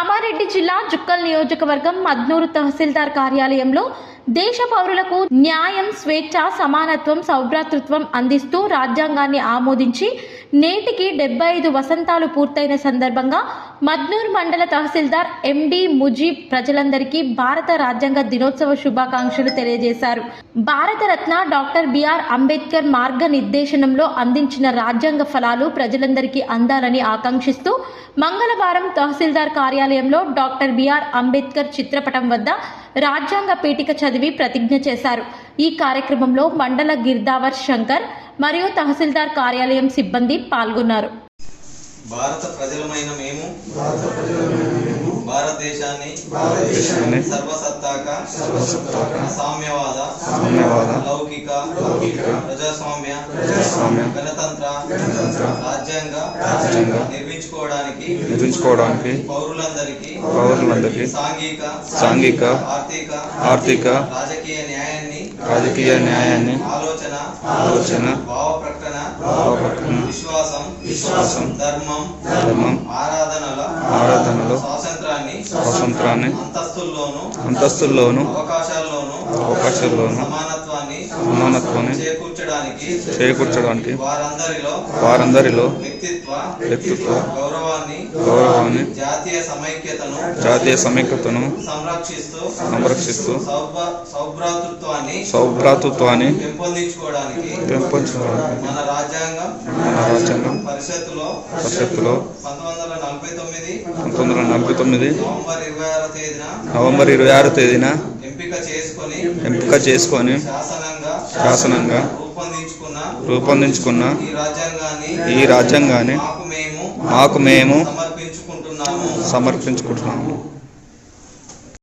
కామారెడ్డి జిల్లా జుక్కల్ నియోజకవర్గం మద్నూరు తహసీల్దార్ కార్యాలయంలో దేశ పౌరులకు న్యాయం స్వేచ్ఛ సమానత్వం సౌభ్రాతృత్వం అందిస్తూ రాజ్యాంగాన్ని ఆమోదించి నేటికి డెబ్బై ఐదు వసంతాలు పూర్తయిన సందర్భంగా మద్నూర్ మండల తహసీల్దార్ ఎండి ముజీబ్ ప్రజలందరికీ భారత రాజ్యాంగ దినోత్సవ శుభాకాంక్షలు తెలియజేశారు. Bharat Ratna doctor B R Ambedkar మార్గనిర్దేశనంలో అందించిన రాజ్యాంగ ఫలాలు ప్రజలందరికీ అందాలని ఆకాంక్షిస్తూ మంగళవారం తహసీల్దార్ కార్యాలయంలో డాక్టర్ బిఆర్ అంబేద్కర్ చిత్రపటం వద్ద రాజ్యాంగ పీఠిక చదివి ప్రతిజ్ఞ చేశారు. ఈ కార్యక్రమంలో మండల గిర్దావర్ శంకర్ మరియు తహసీల్దార్ కార్యాలయం సిబ్బంది పాల్గొన్నారు. భారత ప్రజలమైన మేము భారతదేశాన్ని భారతదేశాన్ని సర్వసత్తాక సర్వసత్తాక సామ్యవాద సామ్యవాద లౌకిక లౌకిక ప్రజాస్వామ్య ప్రజాస్వామ్య గణతంత్ర గణతంత్ర రాజ్యాంగ రాజ్యాంగ నిర్మించుకోవడానికి నిర్మించుకోవడానికి పౌరులందరికీ పౌరులందరికీ సాంఘిక సాంఘిక ఆర్థిక ఆర్థిక రాజకీయ న్యాయాన్ని రాజకీయ న్యాయాన్ని ఆలోచన ఆలోచన భావ ప్రకటన భావప్రకటన విశ్వాసం విశ్వాసం ధర్మం ధర్మం ఆరాధనల ఆరాధనలో స్వాతంత్రాన్ని స్వాతంత్రాన్ని అంతస్తుల్లోనూ అంతస్తుల్లోను అవకాశాల్లోనూ అవకాశాల్లోను సమానత్వాన్ని సమానత్వాన్ని చేకూర్చడానికి చేకూర్చడానికి వారందరిలో వారందరిలో వ్యక్తిత్వ వ్యక్తిత్వ గౌరవాన్ని గౌరవాన్ని జాతీయ సమైక్యతను జాతీయ సమైక్యతను సంరక్షిస్తూ సంరక్షిస్తూ సౌభ- సౌభ్రాతృత్వాన్ని సౌభ్రాతృత్వాన్ని పెంపొందించుకోవడానికి మన రాజ్యాంగం మన రాజ్యాంగం పరిషత్తులో పరిషత్తులో పంతొమ్మిది వందల నలభై తొమ్మిది పంతొమ్మిది వందల నలభై తొమ్మిది నవంబర్ ఇరవై ఆరో తేదీన నవంబర్ ఇరవై ఆరో తేదీన ఎంపిక చేసుకొని శాసనంగా రూపొందించుకున్న ఈ రాజ్యాంగాన్ని మాకు మేము సమర్పించుకుంటున్నాము.